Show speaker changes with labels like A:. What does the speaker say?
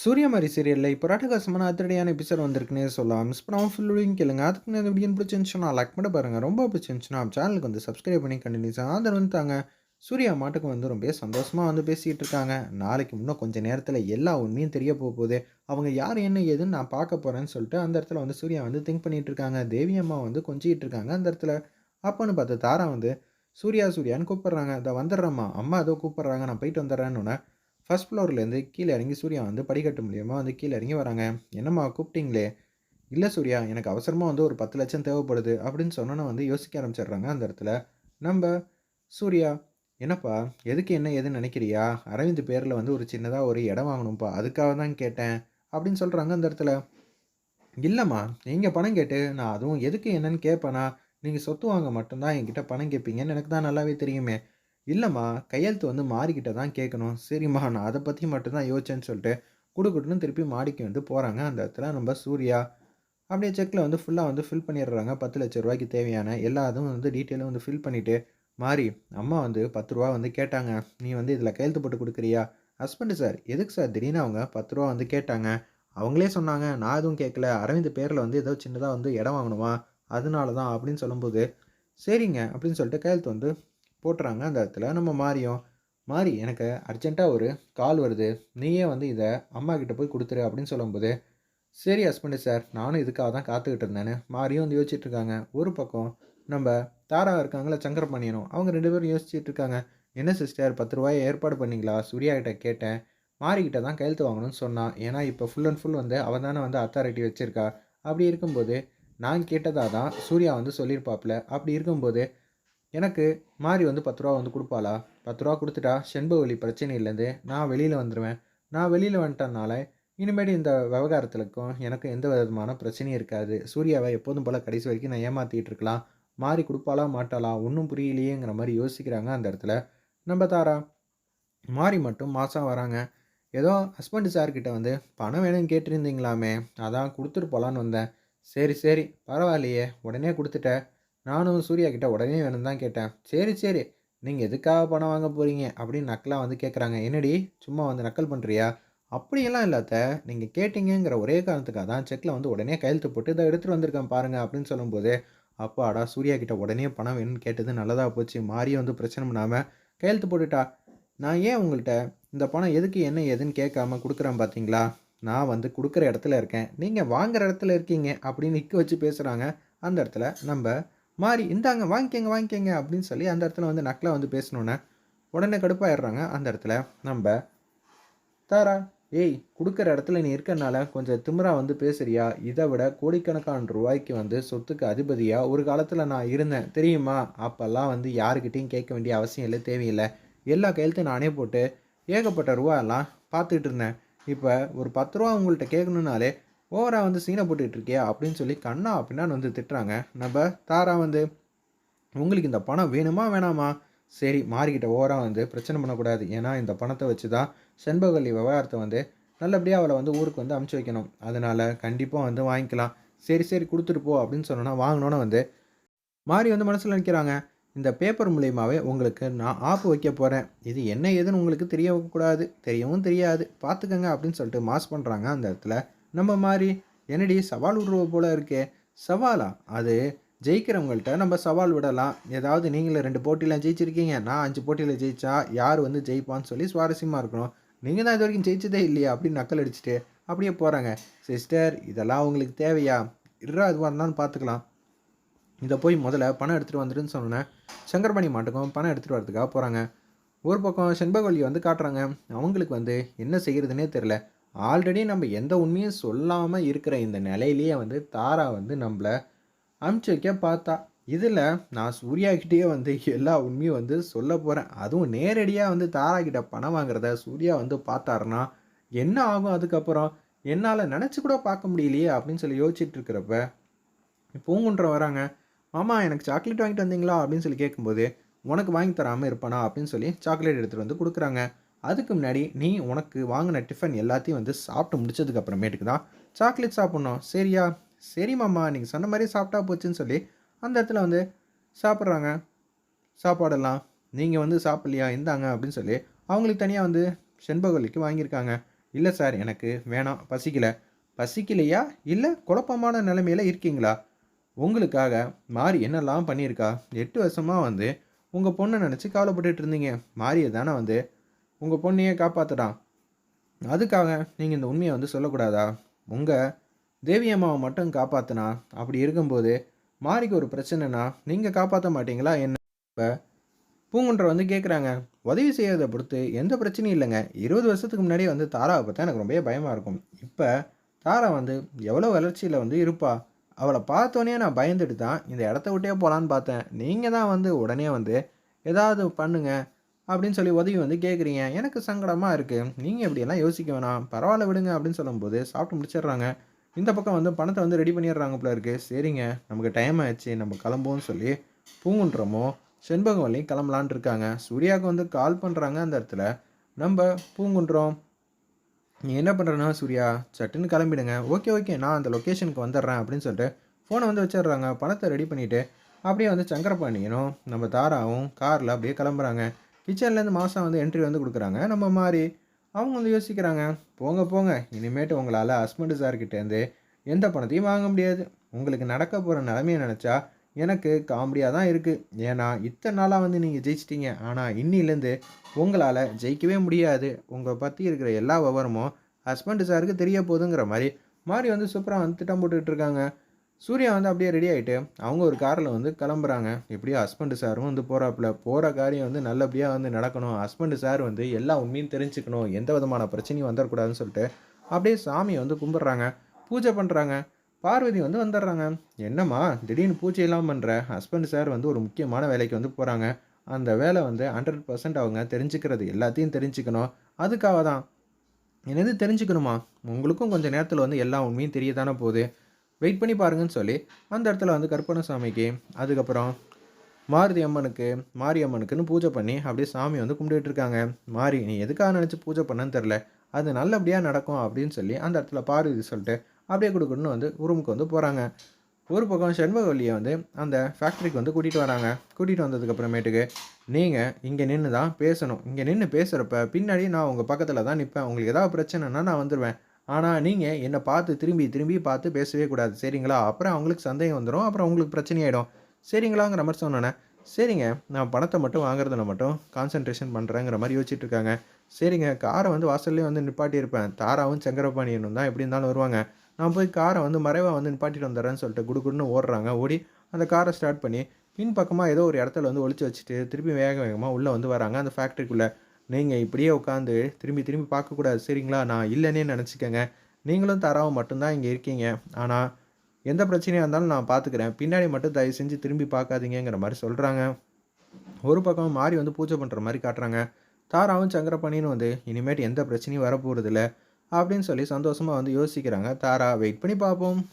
A: சூரியமாரி சீரியலில் இப்போ ராட்டகாசமான அதிரடியான எபிசோட் வந்திருக்குன்னே சொல்லலாம். மிஸ் பண்ணாமல் ஃபுல்லுடையும் கேளுங்க. அதுக்கு இந்த வீடியோ பிடிச்சிருந்துச்சுன்னா லைக் பண்ண பாருங்கள் ரொம்ப பிடிச்சிருந்துச்சுன்னா சேனலுக்கு வந்து சப்ஸ்கிரைப் பண்ணி கண்டினியூஸாக ஆதரவு வந்துட்டாங்க சூர்யா மாட்டுக்கு வந்து ரொம்ப சந்தோஷமாக வந்து பேசிகிட்டு இருக்காங்க. நாளைக்கு இன்னும் கொஞ்சம் நேரத்தில் எல்லா உண்மையும் தெரிய போகுது. அவங்க யார் என்ன ஏதுன்னு நான் பார்க்க போகிறேன்னு சொல்லிட்டு அந்த இடத்துல வந்து சூர்யா வந்து திங்க் பண்ணிகிட்டு இருக்காங்க. தேவி அம்மா வந்து கொஞ்சிக்கிட்டு இருக்காங்க அந்த இடத்துல. அப்போன்னு பார்த்து தாரா வந்து சூர்யா சூர்யான்னு கூப்பிட்றாங்க. அதை வந்துடுறம்மா. அம்மா ஏதோ கூப்பிட்றாங்க. நான் போயிட்டு வந்துடுறேன்னு ஃபர்ஸ்ட் ஃப்ளோர்லேருந்து கீழே இறங்கி சூர்யா வந்து படிக்கட்டு மூலியமாக வந்து கீழே இறங்கி வராங்க. என்னம்மா கூப்பிட்டீங்களே? இல்லை சூர்யா எனக்கு அவசரமாக வந்து ஒரு பத்து லட்சம் தேவைப்படுது அப்படின்னு சொன்னோன்னே வந்து யோசிக்க ஆரம்பிச்சிடுறாங்க அந்த இடத்துல. நம்ம சூர்யா என்னப்பா எதுக்கு என்ன எதுன்னு நினைக்கிறியா? அரவிந்த் பேரில் வந்து ஒரு சின்னதாக ஒரு இடம் வாங்கணும்ப்பா அதுக்காக தான் கேட்டேன் அப்படின்னு சொல்கிறாங்க அந்த இடத்துல. இல்லைம்மா நீங்கள் பணம் கேட்டு நான் அதுவும் எதுக்கு என்னன்னு கேட்பேனா நீங்கள் சொத்து வாங்க மட்டும்தான் என்கிட்ட பணம் கேட்பீங்கன்னு எனக்கு தான் நல்லாவே தெரியுமே. இல்லைம்மா கையெழுத்து வந்து மாறிக்கிட்ட தான் கேட்கணும் சரிம்மா நான் அதை பற்றி மட்டும்தான் யோசிச்சேன்னு சொல்லிட்டு கொடுக்குட்டுன்னு திருப்பி மாடிக்கு வந்து போகிறாங்க அந்த இடத்துல நம்ம சூர்யா அப்படியே செக்கில் வந்து ஃபுல்லாக வந்து ஃபில் பண்ணிடுறாங்க. பத்து லட்ச ரூபாய்க்கு தேவையான எல்லா இதுவும் வந்து டீட்டெயிலும் வந்து ஃபில் பண்ணிவிட்டு மாறி அம்மா வந்து பத்து ரூபா வந்து கேட்டாங்க. நீ வந்து இதில் கையெழுத்து போட்டு கொடுக்குறியா? ஹஸ்பண்டு சார் எதுக்கு சார் திடீர்னு அவங்க பத்து ரூபா வந்து கேட்டாங்க. அவங்களே சொன்னாங்க. நான் எதுவும் கேட்கல அரவிந்த் பேரில் வந்து ஏதோ சின்னதாக வந்து இடம் வாங்கணுமா? அதனால தான் அப்படின்னு சொல்லும்போது சரிங்க அப்படின்னு சொல்லிட்டு கையெழுத்து வந்து போட்டுறாங்க அந்த இடத்துல. நம்ம மாறியும் மாறி எனக்கு அர்ஜென்ட்டாக ஒரு கால் வருது. நீயே வந்து இதை அம்மா கிட்டே போய் கொடுத்துரு அப்படின்னு சொல்லும்போது சரி ஹஸ்பண்டு சார் நானும் இதுக்காக தான் காத்துக்கிட்டு இருந்தேன்னு மாறியும் வந்து யோசிச்சுட்டு இருக்காங்க. ஒரு பக்கம் நம்ம தாரா இருக்காங்களா சங்கரபாணியனும் அவங்க ரெண்டு பேரும் யோசிச்சுட்டு இருக்காங்க. என்ன சிஸ்டர் பத்து ரூபாயை ஏற்பாடு பண்ணிங்களா? சூர்யா கிட்ட கேட்டேன். மாறிக்கிட்ட தான் கையெழுத்து வாங்கணும்னு சொன்னான் ஏன்னா இப்போ ஃபுல் அண்ட் ஃபுல் வந்து அவள் தானே வந்து அத்தாரிட்டி வச்சுருக்கா. அப்படி இருக்கும்போது நான் கேட்டதாக தான் சூர்யா வந்து சொல்லியிருப்பாப்புல. அப்படி இருக்கும்போது எனக்கு மாறி வந்து பத்து ரூபா வந்து கொடுப்பாளா? பத்து ரூபா கொடுத்துட்டா செண்பவழி பிரச்சனையிலேருந்து நான் வெளியில் வந்துடுவேன் நான் வெளியில் வந்துட்டனால இனிமேடி இந்த விவகாரத்துலக்கும் எனக்கு எந்த விதமான பிரச்சனையும் இருக்காது. சூர்யாவை எப்போதும் போல் கடைசி வரைக்கும் நான் ஏமாற்றிட்டு இருக்கலாம். மாறி கொடுப்பாளா மாட்டாளா ஒன்றும் புரியலையேங்கிற மாதிரி யோசிக்கிறாங்க அந்த இடத்துல. நம்ம தாரா மாறி மட்டும் மாதம் வராங்க. ஏதோ ஹஸ்பண்ட் சார்கிட்ட வந்து பணம் வேணும்னு கேட்டிருந்தீங்களாமே அதான் கொடுத்துட்டு போகலான்னு வந்தேன். சரி சரி பரவாயில்லையே உடனே கொடுத்துட்டேன். நானும் சூர்யா கிட்ட உடனே வேணும் தான் கேட்டேன். சரி சரி நீங்கள் எதுக்காக பணம் வாங்க போகிறீங்க அப்படின்னு நக்கலாக வந்து கேட்குறாங்க என்னடி சும்மா வந்து நக்கல் பண்ணுறியா அப்படியெல்லாம் இல்லாத நீங்கள் கேட்டீங்கிற ஒரே காரணத்துக்காக தான் செக்கில் வந்து உடனே கையெழுத்து போட்டு இதை எடுத்துகிட்டு வந்திருக்கேன் பாருங்கள் அப்படின்னு சொல்லும்போது அப்பாடா சூர்யா கிட்ட உடனே பணம் வேணும்னு கேட்டது நல்லதாக போச்சு. மாறியும் வந்து பிரச்சனை பண்ணாமல் கையெழுத்து போட்டுட்டா. நான் ஏன் உங்கள்கிட்ட இந்த பணம் எதுக்கு என்ன ஏதுன்னு கேட்காம கொடுக்குறேன் பார்த்தீங்களா நான் வந்து கொடுக்குற இடத்துல இருக்கேன். நீங்கள் வாங்குற இடத்துல இருக்கீங்க அப்படின்னு நிற்க வச்சு பேசுகிறாங்க அந்த இடத்துல நம்ம மாறி இந்தாங்க வாங்கிக்கங்க வாங்கிக்கங்க அப்படின்னு சொல்லி அந்த இடத்துல வந்து நக்கலாக வந்து பேசணுன்னே உடனே கடுப்பாயிடுறாங்க அந்த இடத்துல. நம்ம தாரா ஏய் கொடுக்குற இடத்துல நீ இருக்கனால கொஞ்சம் திமிரா வந்து பேசுறியா? இதை விட கோடிக்கணக்கான ரூபாய்க்கு வந்து சொத்துக்கு அதிபதியாக ஒரு காலத்தில் நான் இருந்தேன். தெரியுமா? அப்போல்லாம் வந்து யாருக்கிட்டையும் கேட்க வேண்டிய அவசியம் இல்லை தேவையில்லை. எல்லா கையெழுத்தையும் நானே போட்டு ஏகப்பட்ட ரூபாயெல்லாம் பார்த்துக்கிட்டு இருந்தேன். இப்போ ஒரு பத்து ரூபா உங்கள்கிட்ட கேட்கணுன்னாலே ஓவராக வந்து சீனை போட்டுக்கிட்டு இருக்கியா? அப்படின்னு சொல்லி கண்ணா அப்படின்னா வந்து திட்டுறாங்க. நம்ம தாரா வந்து உங்களுக்கு இந்த பணம் வேணுமா வேணாமா? சரி மாறிக்கிட்ட ஓவராக வந்து பிரச்சனை பண்ணக்கூடாது. ஏன்னா இந்த பணத்தை வச்சு தான் செண்பகவல்லி விவகாரத்தை வந்து நல்லபடியாக அவளை வந்து ஊருக்கு வந்து அமுச்சு வைக்கணும். அதனால் கண்டிப்பாக வந்து வாங்கிக்கலாம். சரி சரி கொடுத்துட்டு போ அப்படின்னு சொன்னோன்னா வாங்கினோன்னே வந்து மாறி வந்து மனசில் நிற்கிறாங்க இந்த பேப்பர் மூலியமாகவே உங்களுக்கு நான் ஆப்பு வைக்க போகிறேன் இது என்ன ஏதுன்னு உங்களுக்கு தெரியக்கூடாது. தெரியவும் தெரியாது. பார்த்துக்கங்க அப்படின்னு சொல்லிட்டு மாஸ் பண்ணுறாங்க அந்த இடத்துல. நம்ம மாதிரி என்னடி சவால் விடுறவ போல இருக்கே? சவாலா? அது ஜெயிக்கிறவங்கள்ட்ட நம்ம சவால் விடலாம். ஏதாவது நீங்களே ரெண்டு போட்டியில் ஜெயிச்சிருக்கீங்க. நான் அஞ்சு போட்டியில் ஜெயிச்சா யார் வந்து ஜெயிப்பான்னு சொல்லி சுவாரஸ்யமாக இருக்கணும். நீங்கள் தான் இது வரைக்கும் ஜெயிச்சதே இல்லையா? அப்படின்னு நக்கல் அடிச்சுட்டு அப்படியே போகிறாங்க சிஸ்டர் இதெல்லாம் உங்களுக்கு தேவையா? இருறா அதுவாக இருந்தாலும் பார்த்துக்கலாம் இதை போய் முதல்ல பணம் எடுத்துகிட்டு வந்துடுன்னு சொன்னேன். சங்கர்பாணி மாட்டுக்கும் பணம் எடுத்துகிட்டு வரதுக்காக போகிறாங்க ஒரு பக்கம் செண்பகவல்லியை வந்து காட்டுறாங்க. அவங்களுக்கு வந்து என்ன செய்கிறதுனே தெரில ஆல்ரெடி நம்ம எந்த உண்மையும் சொல்லாமல் இருக்கிற இந்த நிலையிலேயே வந்து தாரா வந்து நம்மளை அமுச்சு வைக்க பார்த்தா. இதில் நான் சூர்யா கிட்டேயே வந்து எல்லா உண்மையும் வந்து சொல்ல போகிறேன் அதுவும் நேரடியாக வந்து தாரா கிட்ட பணம் வாங்குறத சூர்யா வந்து பார்த்தாருன்னா என்ன ஆகும் அதுக்கப்புறம்? என்னால் நினச்சி கூட பார்க்க முடியலையே அப்படின்னு சொல்லி யோசிச்சுட்டு இருக்கிறப்ப பூங்குன்ற வராங்க. மாமா எனக்கு சாக்லேட் வாங்கிட்டு வந்தீங்களா? அப்படின்னு சொல்லி கேட்கும்போது உனக்கு வாங்கி தராமல் இருப்பானா? அப்படின்னு சொல்லி சாக்லேட் எடுத்துகிட்டு வந்து கொடுக்குறாங்க. அதுக்கு முன்னாடி நீ உனக்கு வாங்கின டிஃபன் எல்லாத்தையும் வந்து சாப்பிட்டு முடிச்சதுக்கு அப்புறமேட்டுக்கு தான் சாக்லேட் சாப்பிட்ணும். சரியா? சரி மாமா நீங்கள் சொன்ன மாதிரி சாப்பிட்டா போச்சுன்னு சொல்லி அந்த இடத்துல வந்து சாப்பிட்றாங்க. சாப்பாடெல்லாம் நீங்கள் வந்து சாப்பிட்லையா? இருந்தாங்க அப்படின்னு சொல்லி அவங்களுக்கு தனியாக வந்து செண்பகவல்லிக்கு வாங்கியிருக்காங்க. இல்லை சார் எனக்கு வேணாம் பசிக்கலை. பசிக்கலையா? இல்லை குழப்பமான நிலைமையில் இருக்கீங்களா? உங்களுக்காக மாறி என்னெல்லாம் பண்ணியிருக்கா? எட்டு வருஷமாக வந்து உங்கள் பொண்ணை நினச்சி கவலைப்பட்டுட்டு இருந்தீங்க. மாரியை தானே வந்து உங்கள் பொண்ணையே காப்பாற்றுட்டான் அதுக்காக நீங்கள் இந்த உண்மையை வந்து சொல்லக்கூடாதா? உங்கள் தேவி அம்மாவை மட்டும் காப்பாற்றினா அப்படி இருக்கும்போது மாரிக்கு ஒரு பிரச்சனைனா நீங்கள் காப்பாற்ற மாட்டீங்களா? என்ன? இப்போ பூங்குன்ற வந்து கேட்குறாங்க உதவி செய்யறதை பொறுத்து எந்த பிரச்சனையும் இல்லைங்க. இருபது வருஷத்துக்கு முன்னாடியே வந்து தாராவை பார்த்தா எனக்கு ரொம்பவே பயமாக இருக்கும். இப்போ தாரா வந்து எவ்வளோ வளர்ச்சியில் வந்து இருப்பா? அவளை பார்த்தோன்னே நான் பயந்துட்டு தான் இந்த இடத்த விட்டே போகலான்னு பார்த்தேன். நீங்கள் தான் வந்து உடனே வந்து ஏதாவது பண்ணுங்கள் அப்படின்னு சொல்லி உதவி வந்து கேட்குறீங்க எனக்கு சங்கடமாக இருக்குது நீங்கள் இப்படியெல்லாம் யோசிக்க வேணாம். பரவாயில்ல விடுங்க அப்படின்னு சொல்லும்போது சாப்பிட்டு முடிச்சிடுறாங்க. இந்த பக்கம் வந்து பணத்தை வந்து ரெடி பண்ணிடுறாங்க போல இருக்குது சரிங்க நமக்கு டைம் ஆயிடுச்சு நம்ம கிளம்புவோம்னு சொல்லி பூங்குன்றமோ செண்பகவல்லையும் கிளம்பலான் இருக்காங்க. சூர்யாவுக்கு வந்து கால் பண்ணுறாங்க அந்த இடத்துல. நம்ம பூங்குன்றோம். நீ என்ன பண்ணுறனா சூர்யா? சட்டுன்னு கிளம்பிடுங்க. ஓகே ஓகே நான் அந்த லொக்கேஷனுக்கு வந்துடுறேன் அப்படின்னு சொல்லிட்டு ஃபோனை வந்து வச்சிடுறாங்க. பணத்தை ரெடி பண்ணிவிட்டு அப்படியே வந்து சங்கரபாண்டியனும் நம்ம தாராவும் காரில் அப்படியே கிளம்புறாங்க. கிச்சன்லேருந்து மாதம் வந்து என்ட்ரி வந்து கொடுக்குறாங்க. நம்ம மாதிரி அவங்க வந்து யோசிக்கிறாங்க போங்க போங்க. இனிமேட்டு உங்களால் ஹஸ்பண்டு சார்கிட்டேருந்து எந்த பணத்தையும் வாங்க முடியாது. உங்களுக்கு நடக்க போகிற நிலமையை நினச்சா எனக்கு காமெடியாக தான் இருக்குது ஏன்னா இத்தனை நாளாக வந்து நீங்கள் ஜெயிச்சிட்டீங்க. ஆனால் இன்னிலேருந்து உங்களால் ஜெயிக்கவே முடியாது. உங்களை பற்றி இருக்கிற எல்லா விவரமும் ஹஸ்பண்டு சாருக்கு தெரிய போகுதுங்கிற மாதிரி மாதிரி வந்து சூப்பராக வந்து திட்டம் போட்டுக்கிட்டு இருக்காங்க. சூர்யா வந்து அப்படியே ரெடி ஆகிட்டு அவங்க ஒரு காரில் வந்து கிளம்புறாங்க. எப்படியோ ஹஸ்பண்டு சாரும் வந்து போகிறாப்புல போகிற காரியம் வந்து நல்லபடியாக வந்து நடக்கணும். ஹஸ்பண்டு சார் வந்து எல்லா உண்மையும் தெரிஞ்சுக்கணும். எந்த விதமான பிரச்சனையும் வந்துடக்கூடாதுன்னு சொல்லிட்டு அப்படியே சாமியை வந்து கும்பிட்றாங்க. பூஜை பண்ணுறாங்க பார்வதி வந்து வந்துடுறாங்க. என்னம்மா திடீர்னு பூஜையெல்லாம் பண்ணுற ஹஸ்பண்ட் சார் வந்து ஒரு முக்கியமான வேலைக்கு வந்து போகிறாங்க அந்த வேலை வந்து ஹண்ட்ரட் பர்சன்ட் அவங்க தெரிஞ்சுக்கிறது எல்லாத்தையும் தெரிஞ்சுக்கணும். அதுக்காக தான் என்னது தெரிஞ்சுக்கணுமா? உங்களுக்கும் கொஞ்சம் நேரத்தில் வந்து எல்லா உண்மையும் தெரிய தானே போகுது. வெயிட் பண்ணி பாருங்கன்னு சொல்லி அந்த இடத்துல வந்து கற்பனசாமிக்கு அதுக்கப்புறம் மாருதி அம்மனுக்கு மாரி அம்மனுக்குன்னு பூஜை பண்ணி அப்படியே சாமி வந்து கும்பிட்டுட்டு இருக்காங்க. மாரி நீ எதுக்காக நினச்சி பூஜை பண்ணன்னு தெரில அது நல்லபடியாக நடக்கும் அப்படின்னு சொல்லி அந்த இடத்துல பார்வதி சொல்லிட்டு அப்படியே கொடுக்கணும்னு வந்து ரூமுக்கு வந்து போகிறாங்க ஒரு பக்கம் செண்பகவல்லியை வந்து அந்த ஃபேக்ட்ரிக்கு வந்து கூட்டிகிட்டு வராங்க. கூட்டிகிட்டு வந்ததுக்கப்புறமேட்டுக்கு நீங்கள் இங்கே நின்று தான் பேசணும். இங்கே நின்று பேசுகிறப்ப பின்னாடி நான் உங்கள் பக்கத்தில் தான் நிற்பேன் உங்களுக்கு ஏதாவது பிரச்சனைனா நான் வந்துடுவேன் ஆனால் நீங்கள் என்னை பார்த்து திரும்பி திரும்பி பார்த்து பேசவே கூடாது. சரிங்களா? அப்புறம் அவங்களுக்கு சந்தேகம் வந்துடும் அப்புறம் உங்களுக்கு பிரச்சனையாயிடும். சரிங்களாங்கிற மாதிரி சொன்னோன்னே சரிங்க நான் பணத்தை மட்டும் வாங்குறதுல மட்டும் கான்சன்ட்ரேஷன் பண்ணுறேங்கிற மாதிரி யோசிச்சுட்டு இருக்காங்க. சரிங்க காரை வந்து வாசல்லே வந்து நிப்பாட்டியிருப்பேன். தாராவும் சங்கரபாணியனும் தான் எப்படி இருந்தாலும் வருவாங்க. நான் போய் காரை வந்து மறைவாக வந்து நிப்பாட்டிட்டு வந்துடுறேன்னு சொல்லிட்டு குடுகுடுன்னு ஓடுறாங்க. ஓடி அந்த காரை ஸ்டார்ட் பண்ணி பின் பக்கமாக ஏதோ ஒரு இடத்துல வந்து ஒழிச்சு வச்சுட்டு திருப்பி வேக வேகமாக உள்ளே வந்து வராங்க. அந்த ஃபேக்ட்ரிக்குள்ளே நீங்கள் இப்படியே உட்காந்து திரும்பி திரும்பி பார்க்கக்கூடாது சரிங்களா? நான் இல்லைன்னே நினச்சிக்கோங்க. நீங்களும் தராவும் மட்டும்தான் இங்கே இருக்கீங்க. ஆனால் எந்த பிரச்சனையாக இருந்தாலும் நான் பார்த்துக்கிறேன் பின்னாடி மட்டும் தயவு செஞ்சு திரும்பி பார்க்காதீங்கிற மாதிரி சொல்கிறாங்க ஒரு பக்கம் மாறி வந்து பூஜை பண்ணுற மாதிரி காட்டுறாங்க. தாராவும் சங்கரபாணின்னு வந்து இனிமேட்டு எந்த பிரச்சனையும் வரப்போகிறதில்ல அப்படின்னு சொல்லி சந்தோஷமாக வந்து யோசிக்கிறாங்க. தாரா வெயிட் பண்ணி பார்ப்போம்.